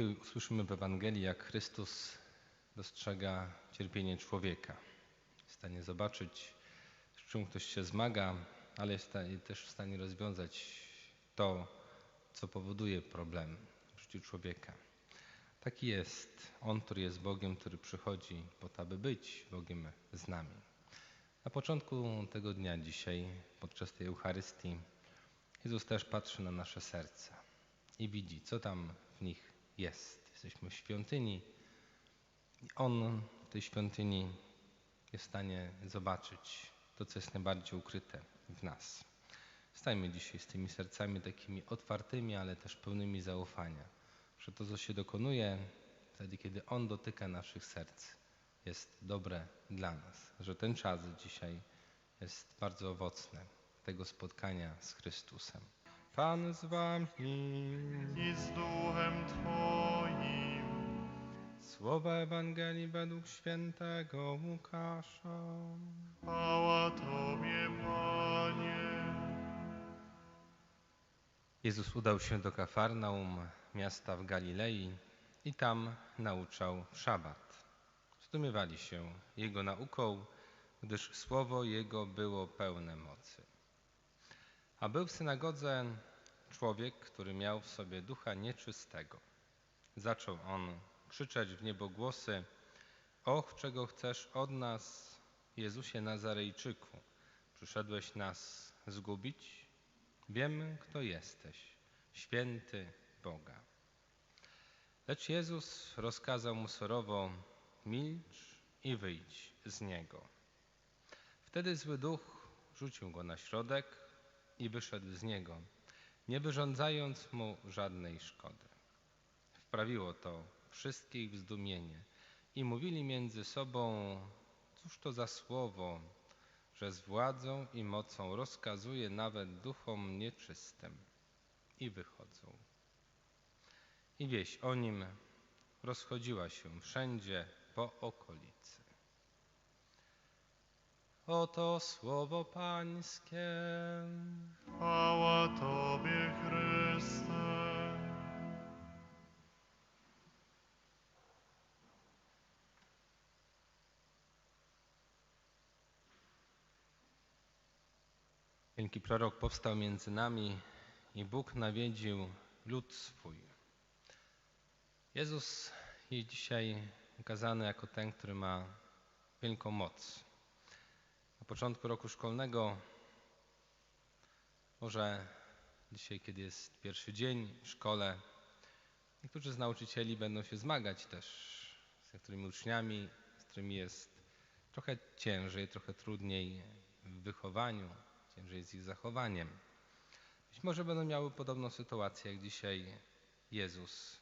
Dzisiaj usłyszymy w Ewangelii, jak Chrystus dostrzega cierpienie człowieka. Jest w stanie zobaczyć, z czym ktoś się zmaga, ale jest też w stanie rozwiązać to, co powoduje problem w życiu człowieka. Taki jest On, który jest Bogiem, który przychodzi po to, aby być Bogiem z nami. Na początku tego dnia dzisiaj, podczas tej Eucharystii, Jezus też patrzy na nasze serca i widzi, co tam w nich jest. Jesteśmy w świątyni. On w tej świątyni jest w stanie zobaczyć to, co jest najbardziej ukryte w nas. Stajmy dzisiaj z tymi sercami takimi otwartymi, ale też pełnymi zaufania, że to, co się dokonuje wtedy, kiedy On dotyka naszych serc, jest dobre dla nas, że ten czas dzisiaj jest bardzo owocny tego spotkania z Chrystusem. Pan z wami i z duchem Twoim. Słowa Ewangelii według świętego Łukasza. Chwała Tobie, Panie. Jezus udał się do Kafarnaum, miasta w Galilei i tam nauczał w szabat. Zdumiewali się Jego nauką, gdyż słowo Jego było pełne mocy. A był w synagodze człowiek, który miał w sobie ducha nieczystego. Zaczął on krzyczeć w niebogłosy: Och, czego chcesz od nas, Jezusie Nazarejczyku? Przyszedłeś nas zgubić? Wiemy, kto jesteś, święty Boga. Lecz Jezus rozkazał mu surowo: Milcz i wyjdź z niego. Wtedy zły duch rzucił go na środek i wyszedł z niego, nie wyrządzając mu żadnej szkody. Wprawiło to wszystkich w zdumienie i mówili między sobą, cóż to za słowo, że z władzą i mocą rozkazuje nawet duchom nieczystym i wychodzą. I wieś o nim rozchodziła się wszędzie po okolicy. Oto słowo Pańskie. Chwała Tobie, Chryste. Wielki prorok powstał między nami i Bóg nawiedził lud swój. Jezus jest dzisiaj ukazany jako ten, który ma wielką moc. Początku roku szkolnego, może dzisiaj, kiedy jest pierwszy dzień w szkole, niektórzy z nauczycieli będą się zmagać też z niektórymi uczniami, z którymi jest trochę ciężej, trochę trudniej w wychowaniu, ciężej z ich zachowaniem. Być może będą miały podobną sytuację jak dzisiaj Jezus,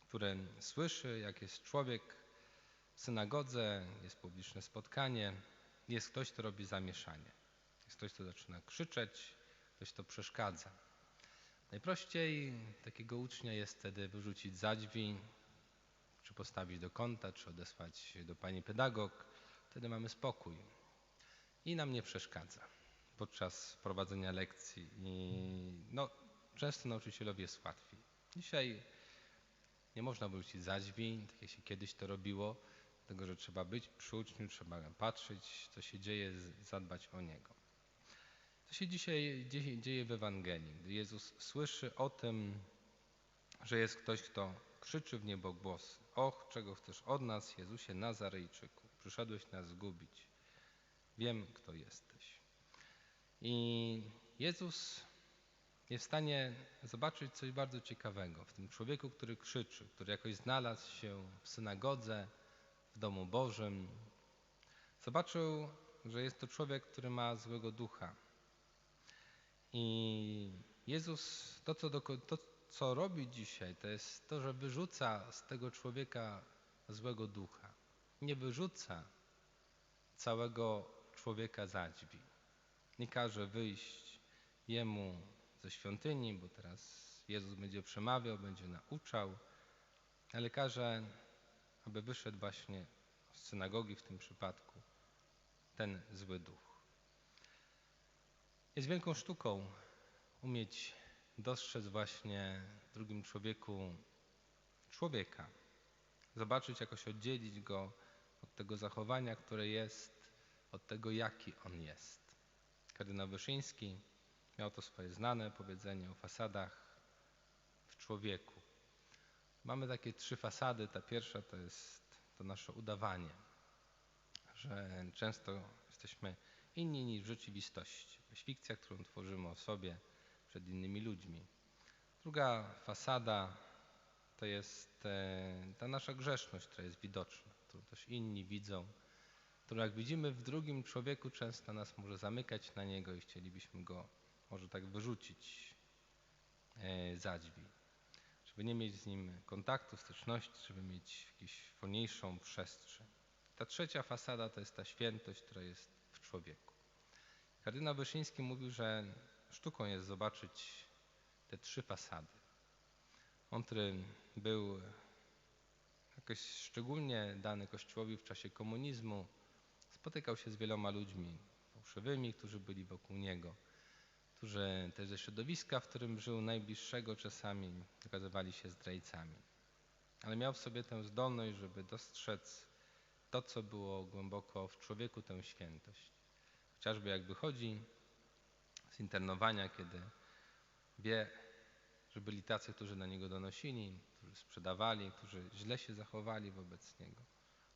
który słyszy, jak jest człowiek w synagodze, jest publiczne spotkanie, jest ktoś, kto robi zamieszanie. Jest ktoś, kto zaczyna krzyczeć, ktoś, kto przeszkadza. Najprościej takiego ucznia jest wtedy wyrzucić za drzwi, czy postawić do kąta, czy odesłać do pani pedagog. Wtedy mamy spokój i nam nie przeszkadza podczas prowadzenia lekcji i no, często nauczycielowi jest łatwiej. Dzisiaj nie można wrócić za drzwi, tak jak się kiedyś to robiło, dlatego że trzeba być przy uczniu, trzeba patrzeć, co się dzieje, zadbać o niego. Co się dzisiaj dzieje w Ewangelii, gdy Jezus słyszy o tym, że jest ktoś, kto krzyczy w niebo głos: Och, czego chcesz od nas, Jezusie Nazarejczyku? Przyszedłeś nas zgubić. Wiem, kto jesteś. I Jezus jest w stanie zobaczyć coś bardzo ciekawego w tym człowieku, który krzyczy, który jakoś znalazł się w synagodze, w domu Bożym. Zobaczył, że jest to człowiek, który ma złego ducha. I Jezus to, co, do, to, co robi dzisiaj, to jest to, że wyrzuca z tego człowieka złego ducha. Nie wyrzuca całego człowieka za drzwi nie każe wyjść jemu ze świątyni, bo teraz Jezus będzie przemawiał, będzie nauczał, ale każe, aby wyszedł właśnie z synagogi w tym przypadku ten zły duch. Jest wielką sztuką umieć dostrzec właśnie w drugim człowieku człowieka. Zobaczyć, jakoś oddzielić go od tego zachowania, które jest, od tego, jaki on jest. Kardynał Wyszyński miał to swoje znane powiedzenie o fasadach w człowieku. Mamy takie trzy fasady. Ta pierwsza to jest to nasze udawanie, że często jesteśmy inni niż w rzeczywistości. To jest fikcja, którą tworzymy o sobie przed innymi ludźmi. Druga fasada to jest e, ta nasza grzeszność, która jest widoczna, którą też inni widzą, którą jak widzimy w drugim człowieku często nas może zamykać na niego i chcielibyśmy go może tak wyrzucić e, za drzwi, żeby nie mieć z nim kontaktu, styczności, żeby mieć jakąś wolniejszą przestrzeń. Ta trzecia fasada to jest ta świętość, która jest w człowieku. Kardynał Wyszyński mówił, że sztuką jest zobaczyć te trzy fasady. On, który był jakoś szczególnie dany Kościołowi w czasie komunizmu, spotykał się z wieloma ludźmi fałszywymi, którzy byli wokół niego, którzy też ze środowiska, w którym żył najbliższego czasami okazywali się zdrajcami. Ale miał w sobie tę zdolność, żeby dostrzec to, co było głęboko w człowieku, tę świętość. Chociażby jak wychodzi z internowania, kiedy wie, że byli tacy, którzy na niego donosili, którzy sprzedawali, którzy źle się zachowali wobec niego,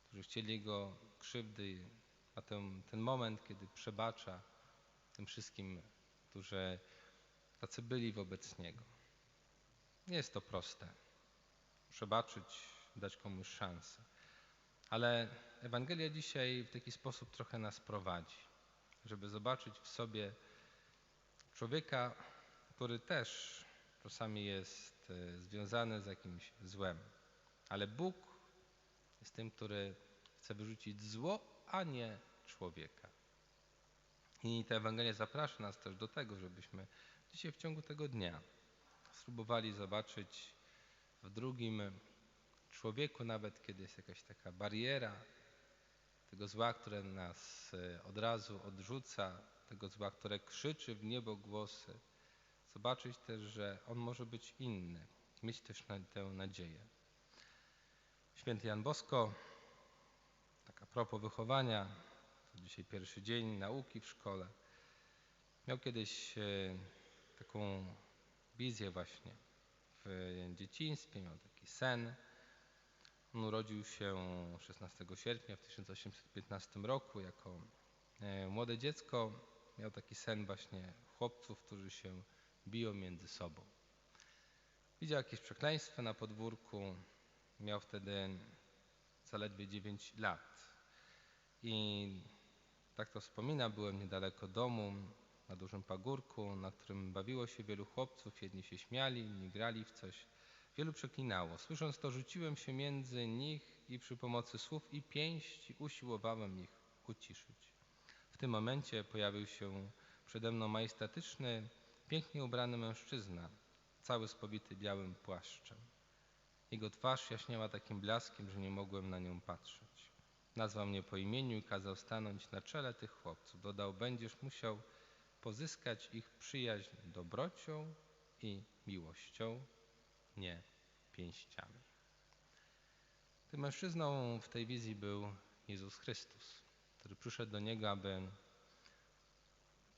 którzy chcieli go krzywdy, a ten, ten moment, kiedy przebacza tym wszystkim, którzy tacy byli wobec niego. Nie jest to proste. Przebaczyć, dać komuś szansę. Ale Ewangelia dzisiaj w taki sposób trochę nas prowadzi, żeby zobaczyć w sobie człowieka, który też czasami jest e, związany z jakimś złem. Ale Bóg jest tym, który chce wyrzucić zło, a nie człowieka. I ta Ewangelia zaprasza nas też do tego, żebyśmy dzisiaj w ciągu tego dnia spróbowali zobaczyć w drugim człowieku, nawet kiedy jest jakaś taka bariera tego zła, które nas e, od razu odrzuca, tego zła, które krzyczy w niebo głosy, zobaczyć też, że on może być inny, mieć też na tę nadzieję. Święty Jan Bosko, taka propos wychowania, dzisiaj pierwszy dzień nauki w szkole, miał kiedyś e, taką wizję właśnie w dzieciństwie, miał taki sen. On urodził się 16 sierpnia w 1815 roku jako e, młode dziecko. Miał taki sen właśnie chłopców, którzy się biją między sobą. Widział jakieś przekleństwo na podwórku. Miał wtedy zaledwie 9 lat. I tak to wspomina, byłem niedaleko domu, na dużym pagórku, na którym bawiło się wielu chłopców. Jedni się śmiali, inni grali w coś. Wielu przeklinało. Słysząc to, rzuciłem się między nich i przy pomocy słów i pięści usiłowałem ich uciszyć. W tym momencie pojawił się przede mną majestatyczny Pięknie ubrany mężczyzna, cały spowity białym płaszczem. Jego twarz jaśniała takim blaskiem, że nie mogłem na nią patrzeć. Nazwał mnie po imieniu i kazał stanąć na czele tych chłopców. Dodał, będziesz musiał pozyskać ich przyjaźń dobrocią i miłością, nie pięściami. Tym mężczyzną w tej wizji był Jezus Chrystus, który przyszedł do niego, aby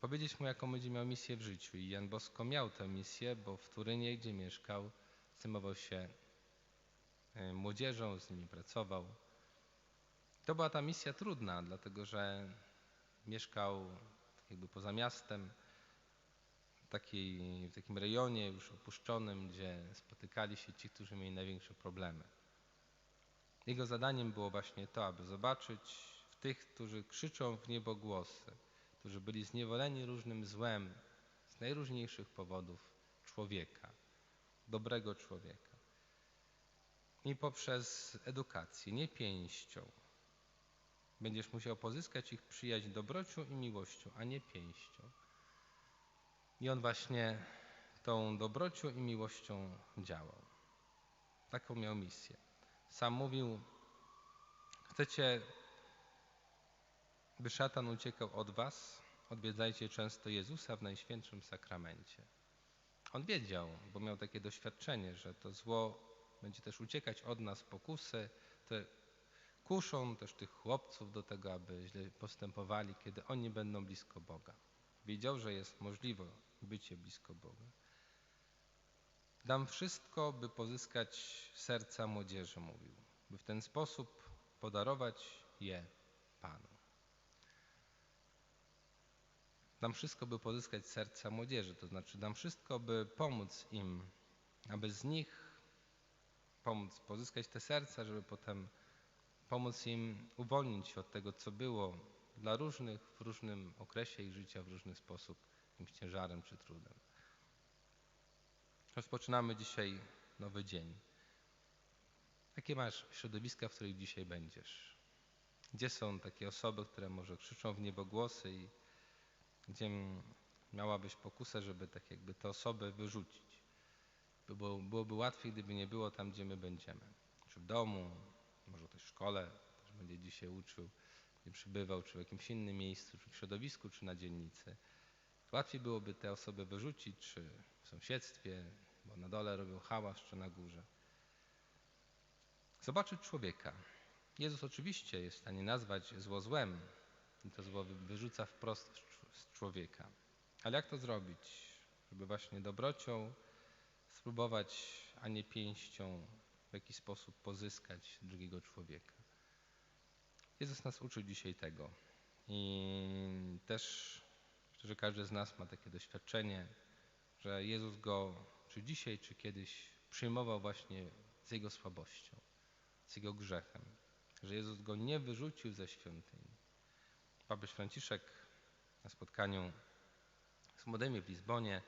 powiedzieć mu, jaką będzie miał misję w życiu. I Jan Bosko miał tę misję, bo w Turynie, gdzie mieszkał, zajmował się e, młodzieżą, z nimi pracował. To była ta misja trudna, dlatego że mieszkał jakby poza miastem, w, takiej, w takim rejonie już opuszczonym, gdzie spotykali się ci, którzy mieli największe problemy. Jego zadaniem było właśnie to, aby zobaczyć w tych, którzy krzyczą w niebo głosy, którzy byli zniewoleni różnym złem z najróżniejszych powodów człowieka, dobrego człowieka. I poprzez edukację, nie pięścią, będziesz musiał pozyskać ich przyjaźń dobrocią i miłością, a nie pięścią. I on właśnie tą dobrocią i miłością działał. Taką miał misję. Sam mówił, chcecie by szatan uciekał od was, odwiedzajcie często Jezusa w Najświętszym Sakramencie. On wiedział, bo miał takie doświadczenie, że to zło będzie też uciekać od nas pokusy, które kuszą też tych chłopców do tego, aby źle postępowali, kiedy oni będą blisko Boga. Wiedział, że jest możliwe bycie blisko Boga. Dam wszystko, by pozyskać serca młodzieży, mówił, by w ten sposób podarować je Panu. Dam wszystko, by pozyskać serca młodzieży, to znaczy dam wszystko, by pomóc im, aby z nich pomóc pozyskać te serca, żeby potem pomóc im uwolnić się od tego, co było dla różnych w różnym okresie ich życia, w różny sposób, jakimś ciężarem czy trudem. Rozpoczynamy dzisiaj nowy dzień. Jakie masz środowiska, w których dzisiaj będziesz? Gdzie są takie osoby, które może krzyczą w niebogłosy i gdzie miałabyś pokusę, żeby tak jakby te osoby wyrzucić? Było, byłoby łatwiej, gdyby nie było tam, gdzie my będziemy. Czy w domu, może też w szkole, też będzie dzisiaj uczył, nie przybywał, czy w jakimś innym miejscu, czy w środowisku, czy na dzielnicy. Łatwiej byłoby te osoby wyrzucić, czy w sąsiedztwie, bo na dole robią hałas, czy na górze. Zobaczyć człowieka. Jezus oczywiście jest w stanie nazwać zło złem i to zło wyrzuca wprost z człowieka. Ale jak to zrobić, żeby właśnie dobrocią spróbować, a nie pięścią w jakiś sposób pozyskać drugiego człowieka? Jezus nas uczył dzisiaj tego. I też, że każdy z nas ma takie doświadczenie, że Jezus go, czy dzisiaj, czy kiedyś, przyjmował właśnie z jego słabością, z jego grzechem, że Jezus go nie wyrzucił ze świątyni. Papież Franciszek na spotkaniu z młodymi w Lizbonie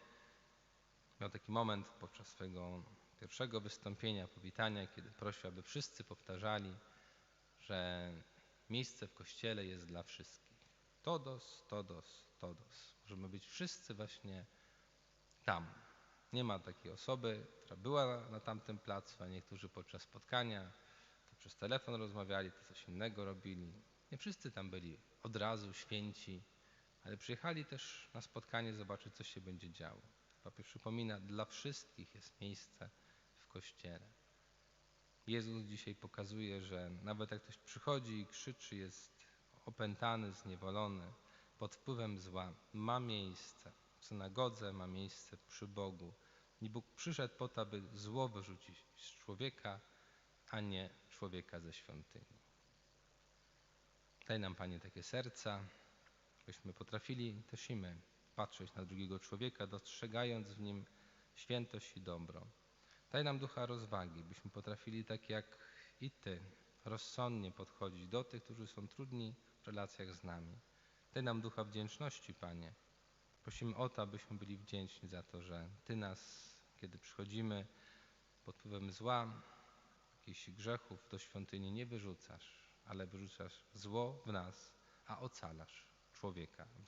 miał taki moment podczas swojego pierwszego wystąpienia, powitania, kiedy prosił, aby wszyscy powtarzali, że miejsce w kościele jest dla wszystkich. Todos, todos, todos. Możemy być wszyscy właśnie tam. Nie ma takiej osoby, która była na tamtym placu, a niektórzy podczas spotkania to przez telefon rozmawiali, to coś innego robili. Nie wszyscy tam byli od razu święci, ale przyjechali też na spotkanie zobaczyć, co się będzie działo. Papież przypomina, dla wszystkich jest miejsce Kościele. Jezus dzisiaj pokazuje, że nawet jak ktoś przychodzi i krzyczy, jest opętany, zniewolony, pod wpływem zła, ma miejsce w synagodze, ma miejsce przy Bogu. I Bóg przyszedł po to, aby zło wyrzucić z człowieka, a nie człowieka ze świątyni. Daj nam, Panie, takie serca, byśmy potrafili też i my patrzeć na drugiego człowieka, dostrzegając w nim świętość i dobro. Daj nam ducha rozwagi, byśmy potrafili tak jak i Ty rozsądnie podchodzić do tych, którzy są trudni w relacjach z nami. Daj nam ducha wdzięczności, Panie. Prosimy o to, abyśmy byli wdzięczni za to, że Ty nas, kiedy przychodzimy pod wpływem zła, jakichś grzechów do świątyni nie wyrzucasz, ale wyrzucasz zło w nas, a ocalasz człowieka w nas.